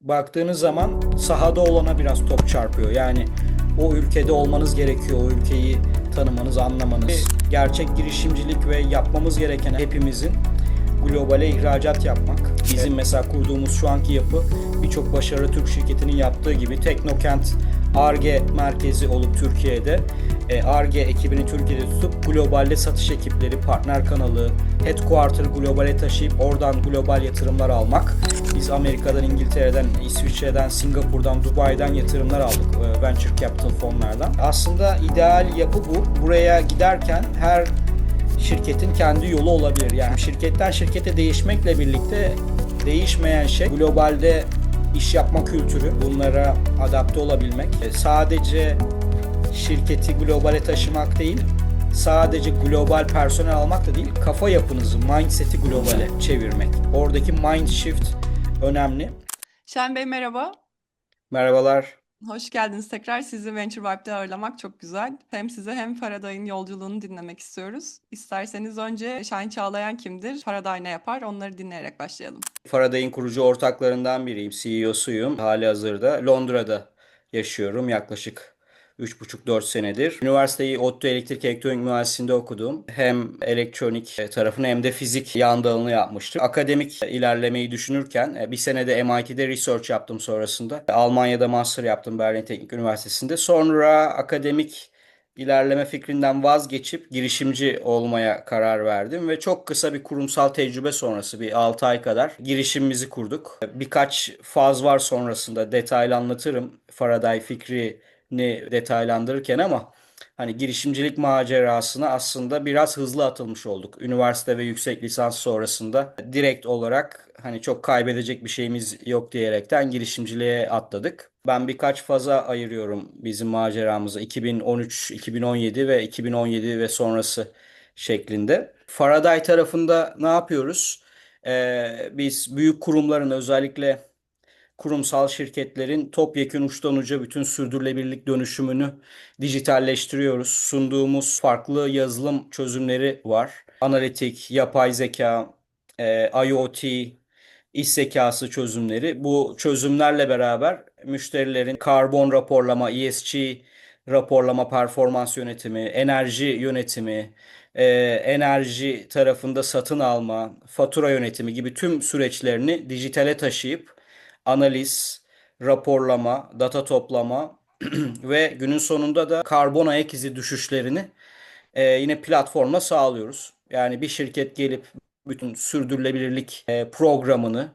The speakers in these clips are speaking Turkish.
baktığınız zaman sahada olana biraz top çarpıyor. Yani o ülkede olmanız gerekiyor. O ülkeyi tanımanız, anlamanız. Gerçek girişimcilik ve yapmamız gereken hepimizin globale ihracat yapmak. Bizim mesela kurduğumuz şu anki yapı birçok başarılı Türk şirketinin yaptığı gibi Teknokent ARGE merkezi olup Türkiye'de ARGE ekibini Türkiye'de tutup globalde satış ekipleri, partner kanalı, headquarter globale taşıyıp oradan global yatırımlar almak. Biz Amerika'dan, İngiltere'den, İsviçre'den, Singapur'dan, Dubai'den yatırımlar aldık e, venture capital fonlardan. Aslında ideal yapı bu. Buraya giderken her şirketin kendi yolu olabilir. Yani şirketten şirkete değişmekle birlikte değişmeyen şey globalde iş yapma kültürü. Bunlara adapte olabilmek. E, Sadece şirketi globale taşımak değil, sadece global personel almak da değil, kafa yapınızı, mindset'i globale çevirmek. Oradaki mind shift önemli. Şahin Bey merhaba. Merhabalar. Hoş geldiniz tekrar. Sizi Venture Vibe'de ağırlamak çok güzel. Hem size hem Faraday'ın yolculuğunu dinlemek istiyoruz. İsterseniz önce Şahin Çağlayan kimdir? Faraday ne yapar? Onları dinleyerek başlayalım. Faraday'ın kurucu ortaklarından biriyim, CEO'suyum. Hali hazırda Londra'da yaşıyorum yaklaşık 3,5-4 senedir. Üniversiteyi ODTÜ Elektrik Elektronik Mühendisliğinde okudum. Hem elektronik tarafını hem de fizik yan dalını yapmıştım. Akademik ilerlemeyi düşünürken e, bir senede MIT'de research yaptım sonrasında. Almanya'da master yaptım Berlin Teknik Üniversitesi'nde. Sonra akademik ilerleme fikrinden vazgeçip girişimci olmaya karar verdim ve çok kısa bir kurumsal tecrübe sonrası bir 6 ay kadar girişimimizi kurduk. Birkaç faz var sonrasında detaylı anlatırım Faraday fikrini detaylandırırken ama hani girişimcilik macerasına aslında biraz hızlı atılmış olduk. Üniversite ve yüksek lisans sonrasında direkt olarak hani çok kaybedecek bir şeyimiz yok diyerekten girişimciliğe atladık. Ben birkaç faza ayırıyorum bizim maceramızı. 2013, 2017 ve 2017 ve sonrası şeklinde. Faraday tarafında ne yapıyoruz? Ee, biz büyük kurumların özellikle kurumsal şirketlerin topyekun uçtan uca bütün sürdürülebilirlik dönüşümünü dijitalleştiriyoruz. Sunduğumuz farklı yazılım çözümleri var. Analitik, yapay zeka, e, IoT, iş zekası çözümleri. Bu çözümlerle beraber müşterilerin karbon raporlama, ESG raporlama, performans yönetimi, enerji yönetimi, e, enerji tarafında satın alma, fatura yönetimi gibi tüm süreçlerini dijitale taşıyıp analiz, raporlama, data toplama ve günün sonunda da karbon ayak izi düşüşlerini e, yine platformla sağlıyoruz. Yani bir şirket gelip bütün sürdürülebilirlik e, programını,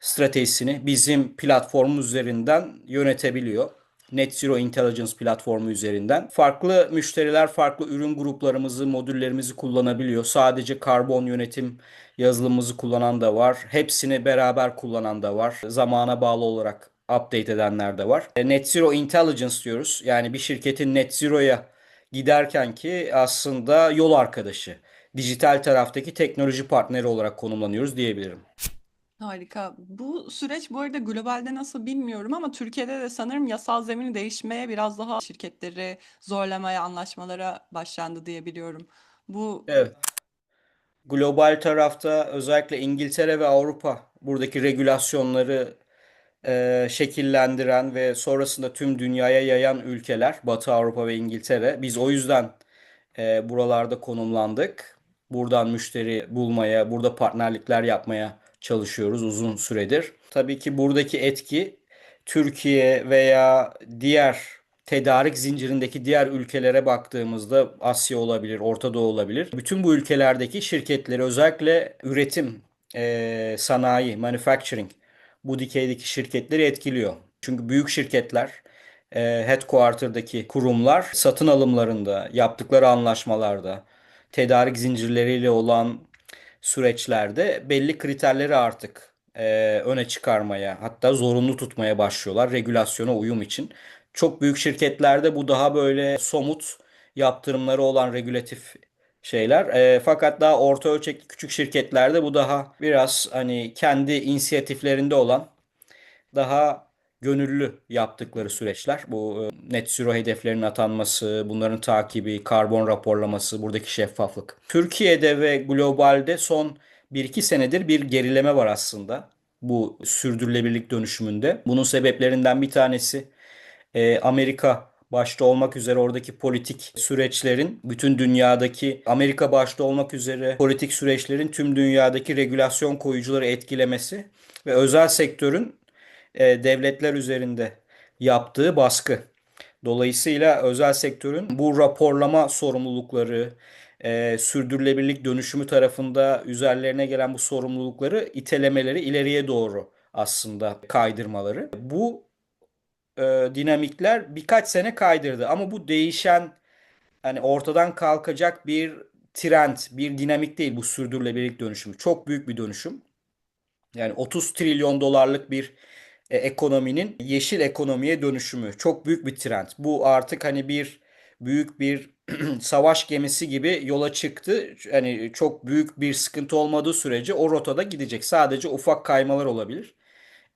stratejisini bizim platformumuz üzerinden yönetebiliyor. Net Zero Intelligence platformu üzerinden. Farklı müşteriler farklı ürün gruplarımızı, modüllerimizi kullanabiliyor. Sadece karbon yönetim yazılımımızı kullanan da var. Hepsini beraber kullanan da var. Zamana bağlı olarak update edenler de var. E, Net Zero Intelligence diyoruz. Yani bir şirketin Net Zero'ya giderken ki aslında yol arkadaşı. Dijital taraftaki teknoloji partneri olarak konumlanıyoruz diyebilirim. Harika. Bu süreç bu arada globalde nasıl bilmiyorum ama Türkiye'de de sanırım yasal zemini değişmeye biraz daha şirketleri zorlamaya, anlaşmalara başlandı diye biliyorum. Bu Evet. Global tarafta özellikle İngiltere ve Avrupa buradaki regülasyonları e, şekillendiren ve sonrasında tüm dünyaya yayan ülkeler Batı Avrupa ve İngiltere. Biz o yüzden e, buralarda konumlandık. Buradan müşteri bulmaya, burada partnerlikler yapmaya çalışıyoruz uzun süredir. Tabii ki buradaki etki Türkiye veya diğer tedarik zincirindeki diğer ülkelere baktığımızda Asya olabilir, Orta Doğu olabilir. Bütün bu ülkelerdeki şirketleri özellikle üretim, e, sanayi, manufacturing bu dikeydeki şirketleri etkiliyor. Çünkü büyük şirketler e, headquarter'daki kurumlar satın alımlarında, yaptıkları anlaşmalarda, tedarik zincirleriyle olan süreçlerde belli kriterleri artık e, öne çıkarmaya hatta zorunlu tutmaya başlıyorlar regülasyona uyum için. Çok büyük şirketlerde bu daha böyle somut yaptırımları olan regülatif şeyler. E, fakat daha orta ölçekli küçük şirketlerde bu daha biraz hani kendi inisiyatiflerinde olan daha gönüllü yaptıkları süreçler. Bu e, net zero hedeflerinin atanması, bunların takibi, karbon raporlaması, buradaki şeffaflık. Türkiye'de ve globalde son 1-2 senedir bir gerileme var aslında. bu sürdürülebilirlik dönüşümünde. Bunun sebeplerinden bir tanesi e, Amerika başta olmak üzere oradaki politik süreçlerin bütün dünyadaki Amerika başta olmak üzere politik süreçlerin tüm dünyadaki regülasyon koyucuları etkilemesi ve özel sektörün e, devletler üzerinde yaptığı baskı. Dolayısıyla özel sektörün bu raporlama sorumlulukları, e, sürdürülebilirlik dönüşümü tarafında üzerlerine gelen bu sorumlulukları itelemeleri ileriye doğru aslında kaydırmaları. Bu e, dinamikler birkaç sene kaydırdı ama bu değişen hani ortadan kalkacak bir trend, bir dinamik değil bu sürdürülebilirlik dönüşümü. Çok büyük bir dönüşüm. Yani 30 trilyon dolarlık bir e, ekonominin yeşil ekonomiye dönüşümü çok büyük bir trend. Bu artık hani bir büyük bir savaş gemisi gibi yola çıktı. Hani çok büyük bir sıkıntı olmadığı sürece o rotada gidecek. Sadece ufak kaymalar olabilir.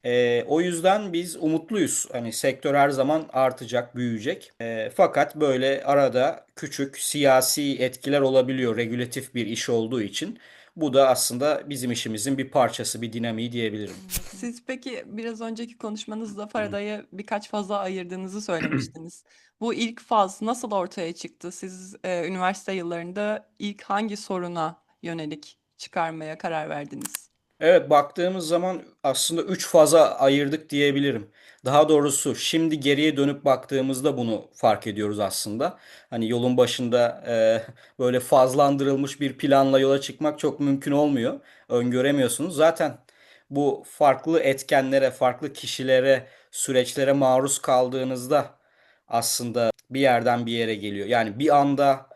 E, o yüzden biz umutluyuz. Hani sektör her zaman artacak, büyüyecek. E, fakat böyle arada küçük siyasi etkiler olabiliyor regülatif bir iş olduğu için. Bu da aslında bizim işimizin bir parçası, bir dinamiği diyebilirim. Siz peki biraz önceki konuşmanızda Faraday'a birkaç faza ayırdığınızı söylemiştiniz. Bu ilk faz nasıl ortaya çıktı? Siz e, üniversite yıllarında ilk hangi soruna yönelik çıkarmaya karar verdiniz? Evet baktığımız zaman aslında 3 faza ayırdık diyebilirim. Daha doğrusu şimdi geriye dönüp baktığımızda bunu fark ediyoruz aslında. Hani yolun başında e, böyle fazlandırılmış bir planla yola çıkmak çok mümkün olmuyor. Öngöremiyorsunuz. Zaten bu farklı etkenlere, farklı kişilere, süreçlere maruz kaldığınızda aslında bir yerden bir yere geliyor. Yani bir anda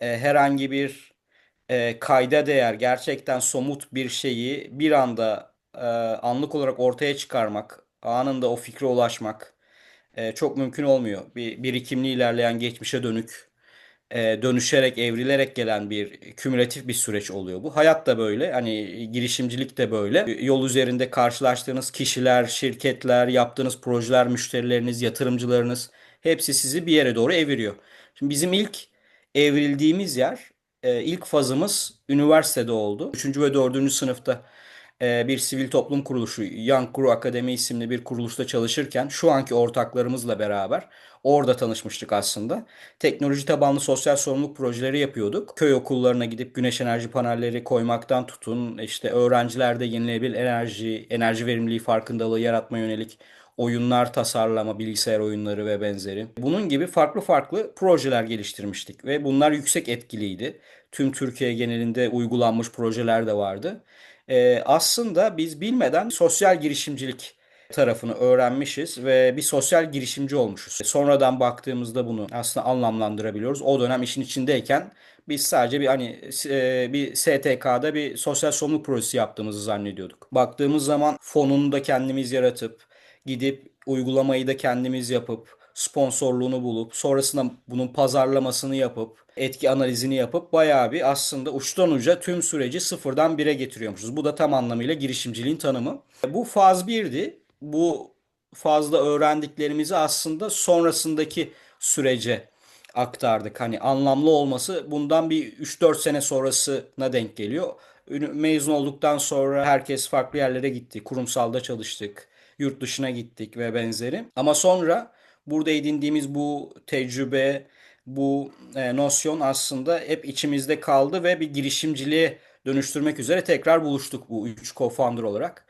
e, herhangi bir e, kayda değer gerçekten somut bir şeyi bir anda e, anlık olarak ortaya çıkarmak, anında o fikre ulaşmak e, çok mümkün olmuyor. Bir birikimli ilerleyen geçmişe dönük e, dönüşerek, evrilerek gelen bir kümülatif bir süreç oluyor bu. Hayat da böyle, hani girişimcilik de böyle. Yol üzerinde karşılaştığınız kişiler, şirketler, yaptığınız projeler, müşterileriniz, yatırımcılarınız hepsi sizi bir yere doğru eviriyor. Şimdi bizim ilk evrildiğimiz yer, e, ilk fazımız üniversitede oldu. Üçüncü ve dördüncü sınıfta e, bir sivil toplum kuruluşu Young Guru Akademi isimli bir kuruluşta çalışırken şu anki ortaklarımızla beraber orada tanışmıştık aslında. Teknoloji tabanlı sosyal sorumluluk projeleri yapıyorduk. Köy okullarına gidip güneş enerji panelleri koymaktan tutun işte öğrencilerde yenilenebilir enerji, enerji verimliliği farkındalığı yaratma yönelik oyunlar tasarlama, bilgisayar oyunları ve benzeri. Bunun gibi farklı farklı projeler geliştirmiştik ve bunlar yüksek etkiliydi. Tüm Türkiye genelinde uygulanmış projeler de vardı. Ee, aslında biz bilmeden sosyal girişimcilik tarafını öğrenmişiz ve bir sosyal girişimci olmuşuz. Sonradan baktığımızda bunu aslında anlamlandırabiliyoruz. O dönem işin içindeyken biz sadece bir hani e, bir STK'da bir sosyal sorumluluk projesi yaptığımızı zannediyorduk. Baktığımız zaman fonunu da kendimiz yaratıp gidip uygulamayı da kendimiz yapıp sponsorluğunu bulup sonrasında bunun pazarlamasını yapıp etki analizini yapıp bayağı bir aslında uçtan uca tüm süreci sıfırdan bire getiriyormuşuz. Bu da tam anlamıyla girişimciliğin tanımı. Bu faz birdi. Bu fazla öğrendiklerimizi aslında sonrasındaki sürece aktardık. Hani anlamlı olması bundan bir 3-4 sene sonrasına denk geliyor. Mezun olduktan sonra herkes farklı yerlere gitti. Kurumsalda çalıştık. Yurt dışına gittik ve benzeri. Ama sonra burada edindiğimiz bu tecrübe, bu e, nosyon aslında hep içimizde kaldı ve bir girişimciliğe dönüştürmek üzere tekrar buluştuk bu üç co-founder olarak.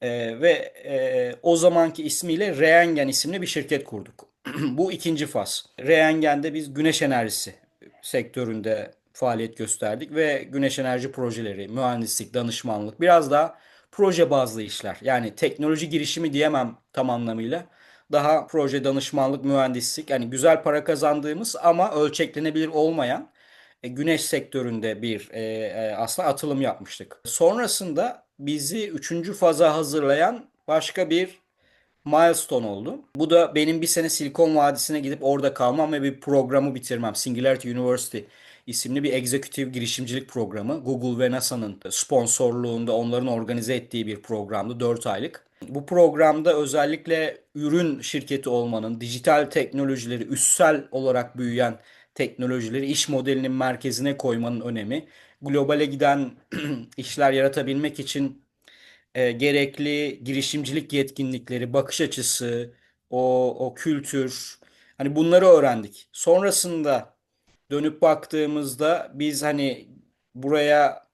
E, ve e, o zamanki ismiyle Reengen isimli bir şirket kurduk. bu ikinci faz. Reengen'de biz güneş enerjisi sektöründe faaliyet gösterdik ve güneş enerji projeleri, mühendislik, danışmanlık biraz daha proje bazlı işler. Yani teknoloji girişimi diyemem tam anlamıyla daha proje danışmanlık, mühendislik yani güzel para kazandığımız ama ölçeklenebilir olmayan e, güneş sektöründe bir e, e, aslında atılım yapmıştık. Sonrasında bizi üçüncü faza hazırlayan başka bir milestone oldu. Bu da benim bir sene Silikon Vadisi'ne gidip orada kalmam ve bir programı bitirmem. Singularity University isimli bir egzekutif girişimcilik programı. Google ve NASA'nın sponsorluğunda onların organize ettiği bir programdı 4 aylık. Bu programda özellikle ürün şirketi olmanın, dijital teknolojileri, üssel olarak büyüyen teknolojileri iş modelinin merkezine koymanın önemi, globale giden işler yaratabilmek için e, gerekli girişimcilik yetkinlikleri, bakış açısı, o, o kültür, hani bunları öğrendik. Sonrasında dönüp baktığımızda biz hani buraya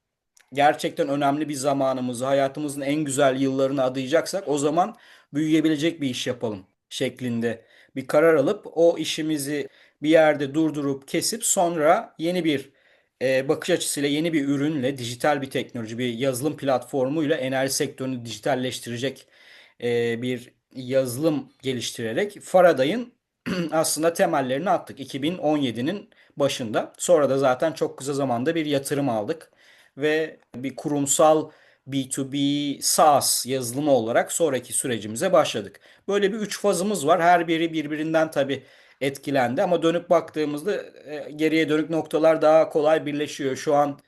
gerçekten önemli bir zamanımızı, hayatımızın en güzel yıllarını adayacaksak o zaman büyüyebilecek bir iş yapalım şeklinde bir karar alıp o işimizi bir yerde durdurup kesip sonra yeni bir e, bakış açısıyla yeni bir ürünle, dijital bir teknoloji, bir yazılım platformuyla enerji sektörünü dijitalleştirecek e, bir yazılım geliştirerek Faraday'ın aslında temellerini attık. 2017'nin başında. Sonra da zaten çok kısa zamanda bir yatırım aldık ve bir kurumsal B2B SaaS yazılımı olarak sonraki sürecimize başladık. Böyle bir üç fazımız var. Her biri birbirinden tabii etkilendi ama dönüp baktığımızda e, geriye dönük noktalar daha kolay birleşiyor. Şu an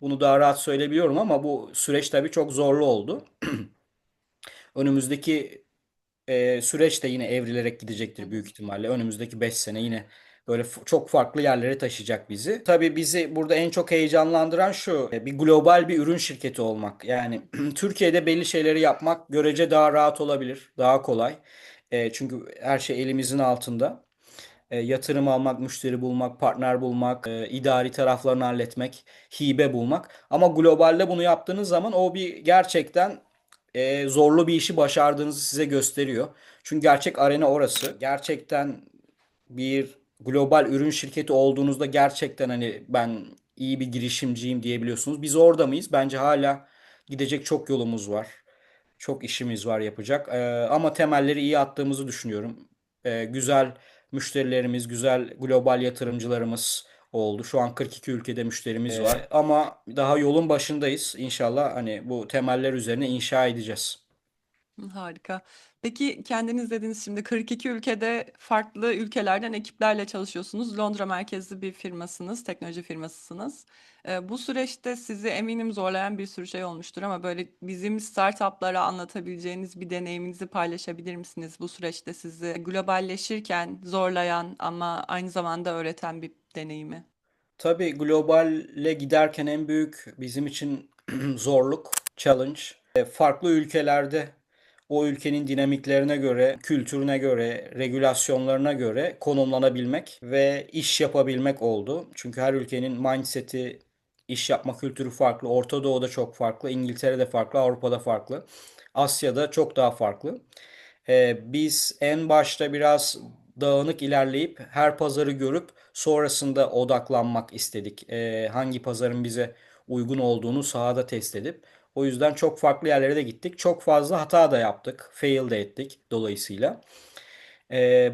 bunu daha rahat söyleyebiliyorum ama bu süreç tabii çok zorlu oldu. Önümüzdeki e, süreç de yine evrilerek gidecektir büyük ihtimalle. Önümüzdeki 5 sene yine böyle çok farklı yerlere taşıyacak bizi. Tabii bizi burada en çok heyecanlandıran şu, e, bir global bir ürün şirketi olmak. Yani Türkiye'de belli şeyleri yapmak görece daha rahat olabilir, daha kolay. E, çünkü her şey elimizin altında. E, yatırım almak, müşteri bulmak, partner bulmak, e, idari taraflarını halletmek, hibe bulmak. Ama globalde bunu yaptığınız zaman o bir gerçekten e, zorlu bir işi başardığınızı size gösteriyor. Çünkü gerçek arena orası. Gerçekten bir global ürün şirketi olduğunuzda gerçekten hani ben iyi bir girişimciyim diyebiliyorsunuz. Biz orada mıyız? Bence hala gidecek çok yolumuz var. Çok işimiz var yapacak. Ee, ama temelleri iyi attığımızı düşünüyorum. Ee, güzel müşterilerimiz, güzel global yatırımcılarımız oldu. Şu an 42 ülkede müşterimiz var. Ama daha yolun başındayız. İnşallah hani bu temeller üzerine inşa edeceğiz. Harika. Peki kendiniz dediniz şimdi 42 ülkede farklı ülkelerden ekiplerle çalışıyorsunuz. Londra merkezli bir firmasınız, teknoloji firmasısınız. Ee, bu süreçte sizi eminim zorlayan bir sürü şey olmuştur ama böyle bizim startuplara anlatabileceğiniz bir deneyiminizi paylaşabilir misiniz? Bu süreçte sizi globalleşirken zorlayan ama aynı zamanda öğreten bir deneyimi. Tabii globale giderken en büyük bizim için zorluk, challenge. E, Farklı ülkelerde o ülkenin dinamiklerine göre, kültürüne göre, regülasyonlarına göre konumlanabilmek ve iş yapabilmek oldu. Çünkü her ülkenin mindset'i, iş yapma kültürü farklı. Orta Doğu'da çok farklı, İngiltere'de farklı, Avrupa'da farklı, Asya'da çok daha farklı. Ee, biz en başta biraz dağınık ilerleyip her pazarı görüp sonrasında odaklanmak istedik. Ee, hangi pazarın bize uygun olduğunu sahada test edip. O yüzden çok farklı yerlere de gittik. Çok fazla hata da yaptık. Fail de ettik dolayısıyla.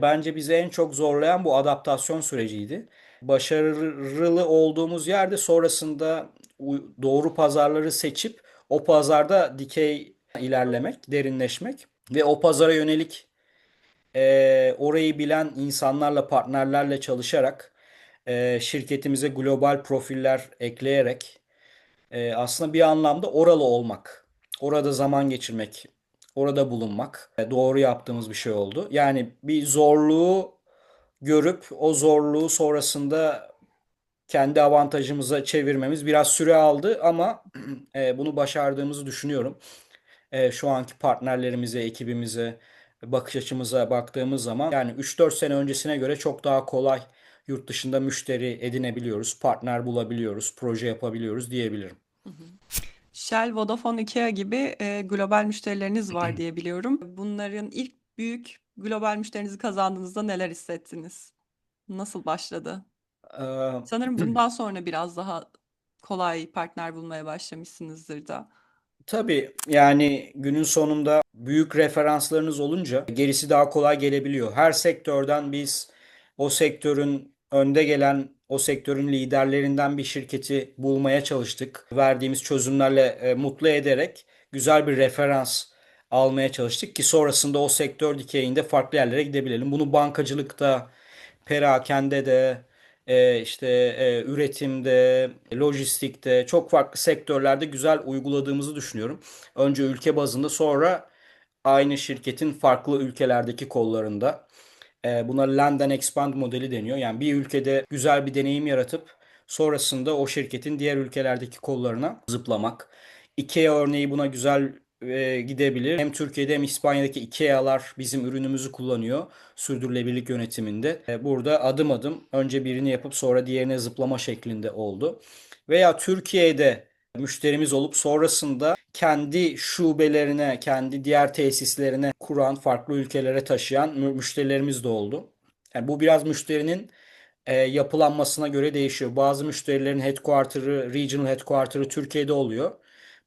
Bence bizi en çok zorlayan bu adaptasyon süreciydi. Başarılı olduğumuz yerde sonrasında doğru pazarları seçip o pazarda dikey ilerlemek, derinleşmek ve o pazara yönelik e, orayı bilen insanlarla, partnerlerle çalışarak e, şirketimize global profiller ekleyerek e, aslında bir anlamda oralı olmak, orada zaman geçirmek, orada bulunmak e, doğru yaptığımız bir şey oldu. Yani bir zorluğu görüp o zorluğu sonrasında kendi avantajımıza çevirmemiz biraz süre aldı ama e, bunu başardığımızı düşünüyorum. E, şu anki partnerlerimize, ekibimize, bakış açımıza baktığımız zaman yani 3-4 sene öncesine göre çok daha kolay yurt dışında müşteri edinebiliyoruz, partner bulabiliyoruz, proje yapabiliyoruz diyebilirim. Shell, Vodafone, IKEA gibi e, global müşterileriniz var diye biliyorum. Bunların ilk büyük global müşterinizi kazandığınızda neler hissettiniz? Nasıl başladı? Ee, Sanırım bundan sonra biraz daha kolay partner bulmaya başlamışsınızdır da. Tabii yani günün sonunda büyük referanslarınız olunca gerisi daha kolay gelebiliyor. Her sektörden biz o sektörün önde gelen, o sektörün liderlerinden bir şirketi bulmaya çalıştık. Verdiğimiz çözümlerle e, mutlu ederek güzel bir referans almaya çalıştık ki sonrasında o sektör dikeyinde farklı yerlere gidebilelim. Bunu bankacılıkta, perakende de, e, işte e, üretimde, lojistikte, çok farklı sektörlerde güzel uyguladığımızı düşünüyorum. Önce ülke bazında sonra aynı şirketin farklı ülkelerdeki kollarında. E, buna land and expand modeli deniyor. Yani bir ülkede güzel bir deneyim yaratıp sonrasında o şirketin diğer ülkelerdeki kollarına zıplamak. IKEA örneği buna güzel e, gidebilir. Hem Türkiye'de hem İspanya'daki IKEA'lar bizim ürünümüzü kullanıyor sürdürülebilirlik yönetiminde. E, burada adım adım önce birini yapıp sonra diğerine zıplama şeklinde oldu. Veya Türkiye'de müşterimiz olup sonrasında kendi şubelerine, kendi diğer tesislerine kuran, farklı ülkelere taşıyan mü- müşterilerimiz de oldu. Yani bu biraz müşterinin e, yapılanmasına göre değişiyor. Bazı müşterilerin headquarter'ı, regional headquarter'ı Türkiye'de oluyor.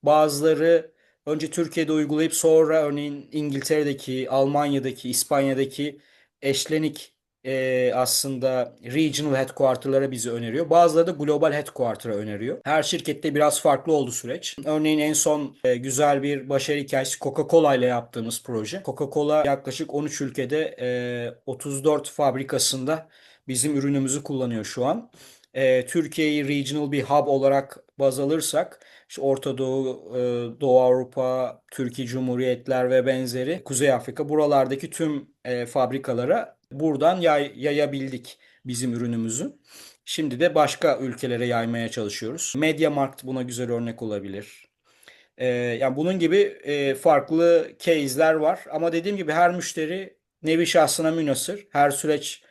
Bazıları önce Türkiye'de uygulayıp sonra örneğin İngiltere'deki, Almanya'daki, İspanya'daki eşlenik e, aslında regional headquarter'lara bizi öneriyor. Bazıları da global headquarter'a öneriyor. Her şirkette biraz farklı oldu süreç. Örneğin en son e, güzel bir başarı hikayesi Coca-Cola ile yaptığımız proje. Coca-Cola yaklaşık 13 ülkede e, 34 fabrikasında bizim ürünümüzü kullanıyor şu an. E, Türkiye'yi regional bir hub olarak baz alırsak işte Orta Doğu, e, Doğu Avrupa, Türkiye Cumhuriyetler ve benzeri Kuzey Afrika buralardaki tüm e, fabrikalara buradan yay- yayabildik bizim ürünümüzü. Şimdi de başka ülkelere yaymaya çalışıyoruz. MediaMarkt buna güzel örnek olabilir. Ee, yani bunun gibi e, farklı case'ler var. Ama dediğim gibi her müşteri nevi şahsına münhasır. Her süreç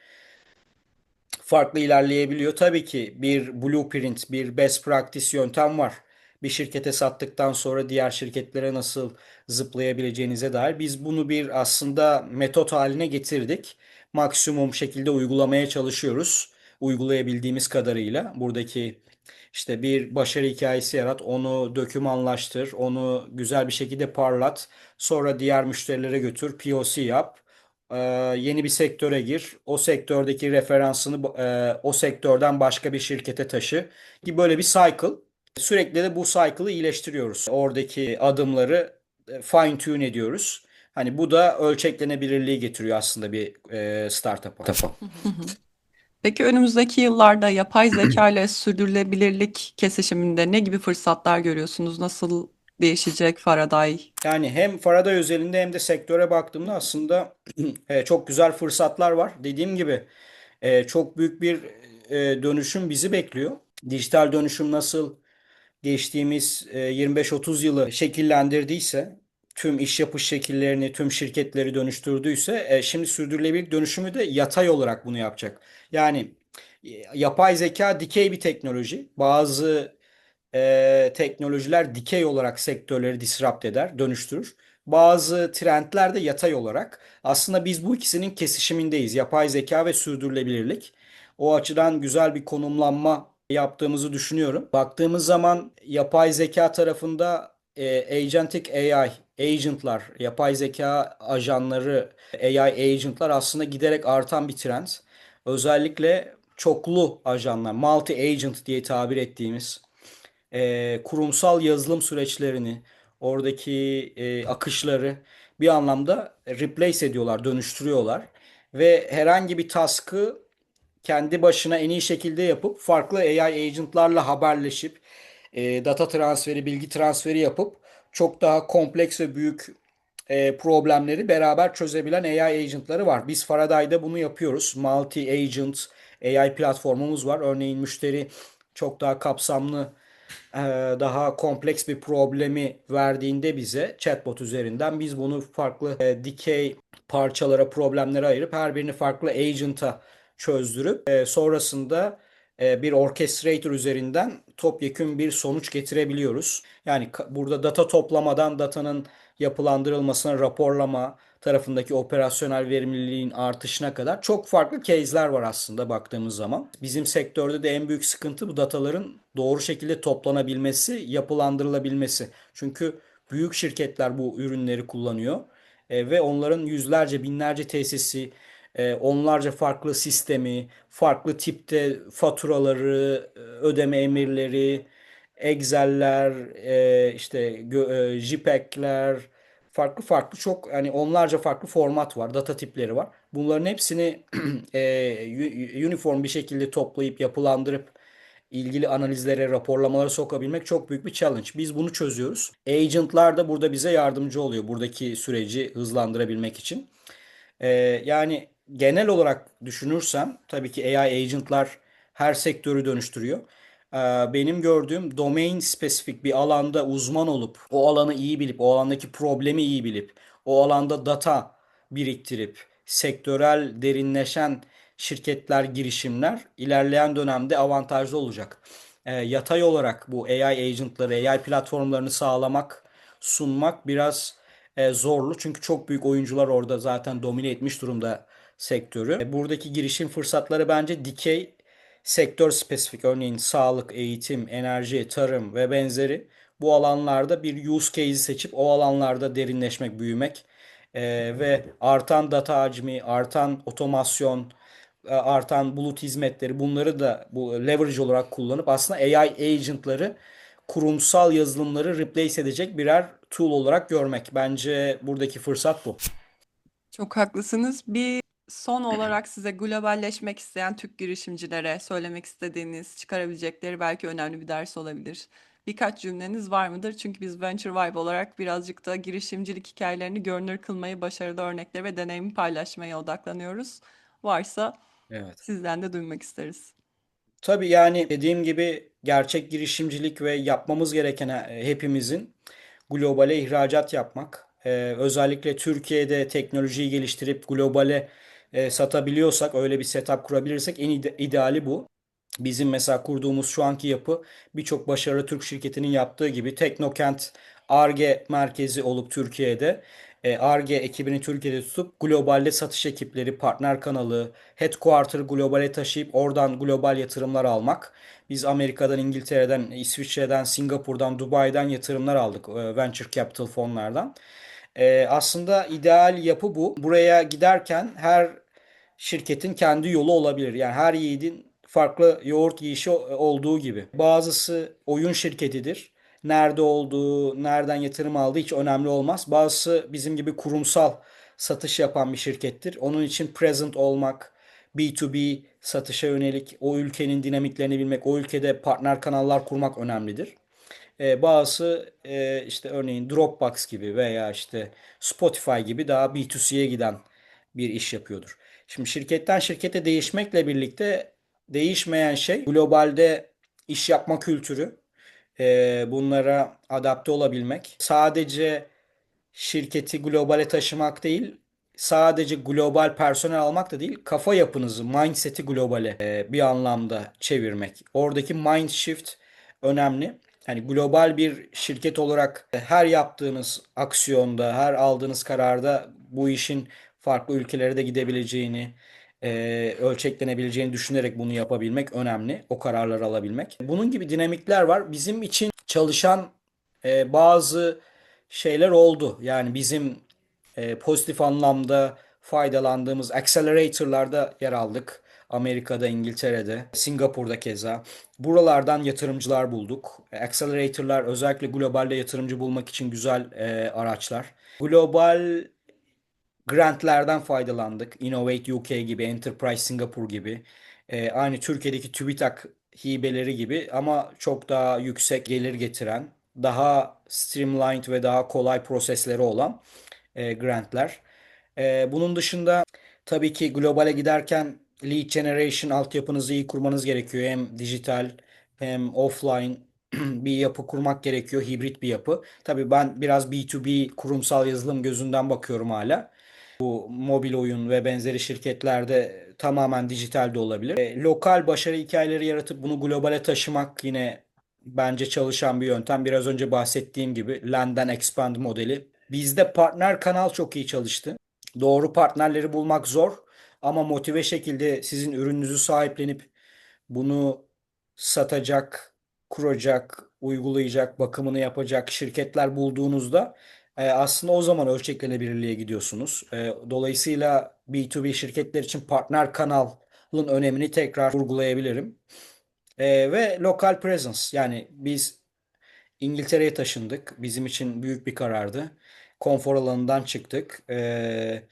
farklı ilerleyebiliyor. Tabii ki bir blueprint, bir best practice yöntem var. Bir şirkete sattıktan sonra diğer şirketlere nasıl zıplayabileceğinize dair. Biz bunu bir aslında metot haline getirdik. Maksimum şekilde uygulamaya çalışıyoruz. Uygulayabildiğimiz kadarıyla. Buradaki işte bir başarı hikayesi yarat, onu dokümanlaştır, onu güzel bir şekilde parlat. Sonra diğer müşterilere götür, POC yap. Ee, yeni bir sektöre gir. O sektördeki referansını e, o sektörden başka bir şirkete taşı gibi böyle bir cycle. Sürekli de bu cycle'ı iyileştiriyoruz. Oradaki adımları e, fine tune ediyoruz. Hani bu da ölçeklenebilirliği getiriyor aslında bir e, startup'a. Peki önümüzdeki yıllarda yapay zeka ile sürdürülebilirlik kesişiminde ne gibi fırsatlar görüyorsunuz? Nasıl değişecek Faraday? Yani hem Faraday özelinde hem de sektöre baktığımda aslında e, çok güzel fırsatlar var. Dediğim gibi e, çok büyük bir e, dönüşüm bizi bekliyor. Dijital dönüşüm nasıl geçtiğimiz e, 25-30 yılı şekillendirdiyse, tüm iş yapış şekillerini, tüm şirketleri dönüştürdüyse, e, şimdi sürdürülebilirlik dönüşümü de yatay olarak bunu yapacak. Yani e, yapay zeka dikey bir teknoloji. Bazı e, teknolojiler dikey olarak sektörleri disrupt eder, dönüştürür. Bazı trendler de yatay olarak. Aslında biz bu ikisinin kesişimindeyiz. Yapay zeka ve sürdürülebilirlik. O açıdan güzel bir konumlanma yaptığımızı düşünüyorum. Baktığımız zaman yapay zeka tarafında e, agentic AI, agentlar, yapay zeka ajanları, AI agentlar aslında giderek artan bir trend. Özellikle çoklu ajanlar, multi agent diye tabir ettiğimiz e, kurumsal yazılım süreçlerini, oradaki e, akışları bir anlamda replace ediyorlar, dönüştürüyorlar. Ve herhangi bir task'ı kendi başına en iyi şekilde yapıp farklı AI agentlarla haberleşip e, data transferi, bilgi transferi yapıp çok daha kompleks ve büyük e, problemleri beraber çözebilen AI agentları var. Biz Faraday'da bunu yapıyoruz. Multi agent AI platformumuz var. Örneğin müşteri çok daha kapsamlı e, daha kompleks bir problemi verdiğinde bize chatbot üzerinden biz bunu farklı e, dikey parçalara, problemlere ayırıp her birini farklı agent'a çözdürüp e, sonrasında e, bir orchestrator üzerinden topyekün bir sonuç getirebiliyoruz. Yani burada data toplamadan datanın yapılandırılmasına, raporlama tarafındaki operasyonel verimliliğin artışına kadar çok farklı case'ler var aslında baktığımız zaman. Bizim sektörde de en büyük sıkıntı bu dataların doğru şekilde toplanabilmesi, yapılandırılabilmesi. Çünkü büyük şirketler bu ürünleri kullanıyor E, ve onların yüzlerce, binlerce tesisi, e, onlarca farklı sistemi, farklı tipte faturaları, e, ödeme emirleri, Excel'ler, e, işte e, JPEG'ler, farklı farklı çok hani onlarca farklı format var, data tipleri var. Bunların hepsini e, uniform bir şekilde toplayıp yapılandırıp ilgili analizlere, raporlamalara sokabilmek çok büyük bir challenge. Biz bunu çözüyoruz. Agent'lar da burada bize yardımcı oluyor buradaki süreci hızlandırabilmek için. Ee, yani genel olarak düşünürsem tabii ki AI agentlar her sektörü dönüştürüyor. e, benim gördüğüm domain spesifik bir alanda uzman olup o alanı iyi bilip o alandaki problemi iyi bilip o alanda data biriktirip sektörel derinleşen şirketler, girişimler ilerleyen dönemde avantajlı olacak. E, yatay olarak bu AI agentları, AI platformlarını sağlamak, sunmak biraz e, zorlu. Çünkü çok büyük oyuncular orada zaten domine etmiş durumda sektörü. E, buradaki girişim fırsatları bence dikey sektör spesifik örneğin sağlık, eğitim, enerji, tarım ve benzeri bu alanlarda bir use case'i seçip o alanlarda derinleşmek, büyümek e, ve artan data hacmi, artan otomasyon, e, artan bulut hizmetleri bunları da bu leverage olarak kullanıp aslında AI agentları kurumsal yazılımları replace edecek birer tool olarak görmek. Bence buradaki fırsat bu. Çok haklısınız. Bir son olarak size globalleşmek isteyen Türk girişimcilere söylemek istediğiniz, çıkarabilecekleri belki önemli bir ders olabilir. Birkaç cümleniz var mıdır? Çünkü biz Venture Vibe olarak birazcık da girişimcilik hikayelerini görünür kılmayı, başarılı örnekleri ve deneyimi paylaşmaya odaklanıyoruz. Varsa Evet. sizden de duymak isteriz. Tabii yani dediğim gibi gerçek girişimcilik ve yapmamız gereken e, hepimizin globale ihracat yapmak. Ee, özellikle Türkiye'de teknolojiyi geliştirip globale e, satabiliyorsak, öyle bir setup kurabilirsek en ide- ideali bu. Bizim mesela kurduğumuz şu anki yapı birçok başarılı Türk şirketinin yaptığı gibi Teknokent Ar-Ge merkezi olup Türkiye'de Ar-Ge ekibini Türkiye'de tutup globalde satış ekipleri, partner kanalı, headquarter globale taşıyıp oradan global yatırımlar almak. Biz Amerika'dan, İngiltere'den, İsviçre'den, Singapur'dan, Dubai'den yatırımlar aldık e, venture capital fonlardan. E, aslında ideal yapı bu. Buraya giderken her şirketin kendi yolu olabilir. Yani her yiğidin farklı yoğurt yiyişi olduğu gibi. Bazısı oyun şirketidir. Nerede olduğu, nereden yatırım aldığı hiç önemli olmaz. Bazısı bizim gibi kurumsal satış yapan bir şirkettir. Onun için present olmak, B2B satışa yönelik o ülkenin dinamiklerini bilmek, o ülkede partner kanallar kurmak önemlidir. E, e, işte örneğin Dropbox gibi veya işte Spotify gibi daha B2C'ye giden bir iş yapıyordur. Şimdi şirketten şirkete değişmekle birlikte değişmeyen şey globalde iş yapma kültürü, e, bunlara adapte olabilmek. Sadece şirketi globale taşımak değil, sadece global personel almak da değil, kafa yapınızı, mindset'i globale e, bir anlamda çevirmek. Oradaki mind shift önemli. Yani global bir şirket olarak her yaptığınız aksiyonda, her aldığınız kararda bu işin farklı ülkelere de gidebileceğini, e, ölçeklenebileceğini düşünerek bunu yapabilmek önemli. O kararları alabilmek. Bunun gibi dinamikler var. Bizim için çalışan e, bazı şeyler oldu. Yani bizim e, pozitif anlamda faydalandığımız accelerator'larda yer aldık. Amerika'da, İngiltere'de, Singapur'da keza. Buralardan yatırımcılar bulduk. Accelerator'lar özellikle globalde yatırımcı bulmak için güzel e, araçlar. Global grantlerden faydalandık. Innovate UK gibi, Enterprise Singapore gibi. E, aynı Türkiye'deki TÜBİTAK hibeleri gibi ama çok daha yüksek gelir getiren, daha streamlined ve daha kolay prosesleri olan e, grantler. E, bunun dışında tabii ki globale giderken lead generation altyapınızı iyi kurmanız gerekiyor. Hem dijital hem offline bir yapı kurmak gerekiyor. Hibrit bir yapı. Tabii ben biraz B2B kurumsal yazılım gözünden bakıyorum hala. Bu mobil oyun ve benzeri şirketlerde tamamen dijital de olabilir. E, lokal başarı hikayeleri yaratıp bunu globale taşımak yine bence çalışan bir yöntem. Biraz önce bahsettiğim gibi land and expand modeli. Bizde partner kanal çok iyi çalıştı. Doğru partnerleri bulmak zor ama motive şekilde sizin ürününüzü sahiplenip bunu satacak, kuracak, uygulayacak, bakımını yapacak şirketler bulduğunuzda e, aslında o zaman ölçeklenebilirliğe gidiyorsunuz. E, dolayısıyla B2B şirketler için partner kanalın önemini tekrar vurgulayabilirim. E, ve lokal presence yani biz İngiltere'ye taşındık. Bizim için büyük bir karardı. Konfor alanından çıktık. E,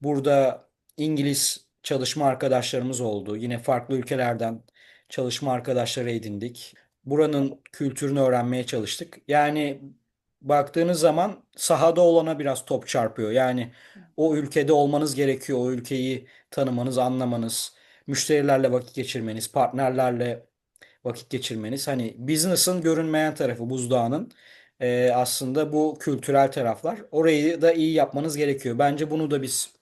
burada İngiliz çalışma arkadaşlarımız oldu. Yine farklı ülkelerden çalışma arkadaşları edindik. Buranın kültürünü öğrenmeye çalıştık. Yani baktığınız zaman sahada olana biraz top çarpıyor. Yani o ülkede olmanız gerekiyor. O ülkeyi tanımanız, anlamanız, müşterilerle vakit geçirmeniz, partnerlerle vakit geçirmeniz. Hani business'ın görünmeyen tarafı buzdağının e, aslında bu kültürel taraflar. Orayı da iyi yapmanız gerekiyor. Bence bunu da biz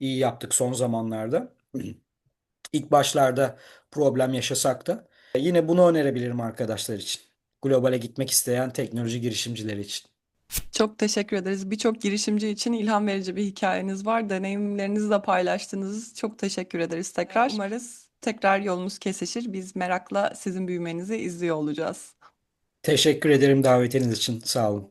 iyi yaptık son zamanlarda. İlk başlarda problem yaşasak da yine bunu önerebilirim arkadaşlar için. Globale gitmek isteyen teknoloji girişimcileri için. Çok teşekkür ederiz. Birçok girişimci için ilham verici bir hikayeniz var. Deneyimlerinizi de paylaştınız. Çok teşekkür ederiz tekrar. Umarız tekrar yolunuz kesişir. Biz merakla sizin büyümenizi izliyor olacağız. Teşekkür ederim davetiniz için. Sağ olun.